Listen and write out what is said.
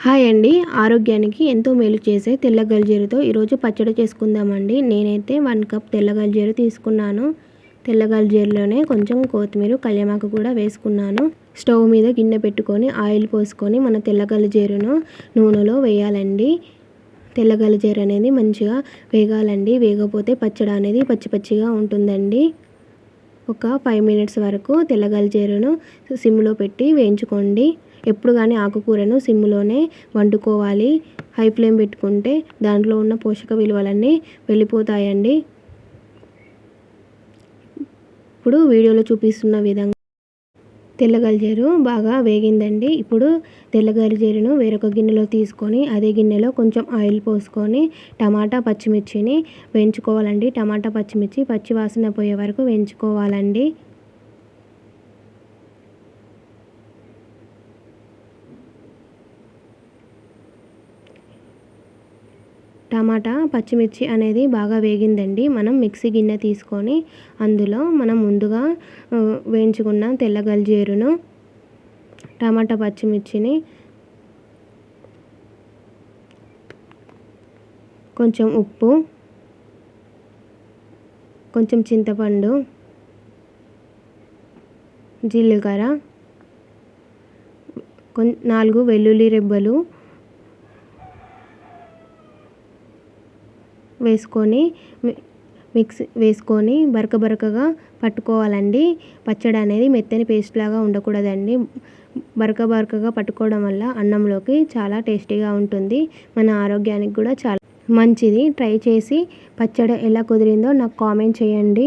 Hi అండి. ఆరోగ్యానికి ఎంతో మేలు చేసే తెల్ల గల్జీరుతో ఈరోజు పచ్చడి చేసుకుందామండి. నేనైతే వన్ కప్ తెల్ల గల్జీరు తీసుకున్నాను. తెల్ల గల్జీరులోనే కొంచెం కొత్తిమీర కళ్యమాకు కూడా వేసుకున్నాను. స్టవ్ మీద గిన్నె పెట్టుకొని ఆయిల్ పోసుకొని మన తెల్ల గల్జీరును నూనెలో వేయాలండి. తెల్ల గల్జీరు అనేది మంచిగా వేగాలండి. వేగపోతే పచ్చడి అనేది పచ్చి పచ్చిగా ఉంటుందండి. ఒక ఫైవ్ మినిట్స్ వరకు తెల్లగల్జీరను సిమ్లో పెట్టి వేయించుకోండి. ఎప్పుడు కానీ ఆకుకూరను సిమ్లోనే వండుకోవాలి. హై ఫ్లేమ్ పెట్టుకుంటే దాంట్లో ఉన్న పోషక విలువలన్నీ వెళ్ళిపోతాయండి. ఇప్పుడు వీడియోలో చూపిస్తున్న విధంగా తెల్లగలిజేరు బాగా వేగిందండి. ఇప్పుడు తెల్లగలిజేరును వేరొక గిన్నెలో తీసుకొని అదే గిన్నెలో కొంచెం ఆయిల్ పోసుకొని టమాటా పచ్చిమిర్చిని వేయించుకోవాలండి. టమాటా పచ్చిమిర్చి పచ్చి వాసన పోయే వరకు వేయించుకోవాలండి. టమాటా పచ్చిమిర్చి అనేది బాగా వేగిందండి. మనం మిక్సీ గిన్నె తీసుకొని అందులో మనం ముందుగా వేయించుకున్న తెల్ల గల్జీరును టమాటా పచ్చిమిర్చిని కొంచెం ఉప్పు కొంచెం చింతపండు జీలకర్ర నాలుగు వెల్లుల్లి రెబ్బలు వేసుకొని మిక్స్ వేసుకొని బరక బరకగా పట్టుకోవాలండి. పచ్చడి అనేది మెత్తని పేస్ట్ లాగా ఉండకూడదండి. బరక బరకగా పట్టుకోవడం వల్ల అన్నంలోకి చాలా టేస్టీగా ఉంటుంది. మన ఆరోగ్యానికి కూడా చాలా మంచిది. ట్రై చేసి పచ్చడి ఎలా కుదిరిందో నాకు కామెంట్ చేయండి.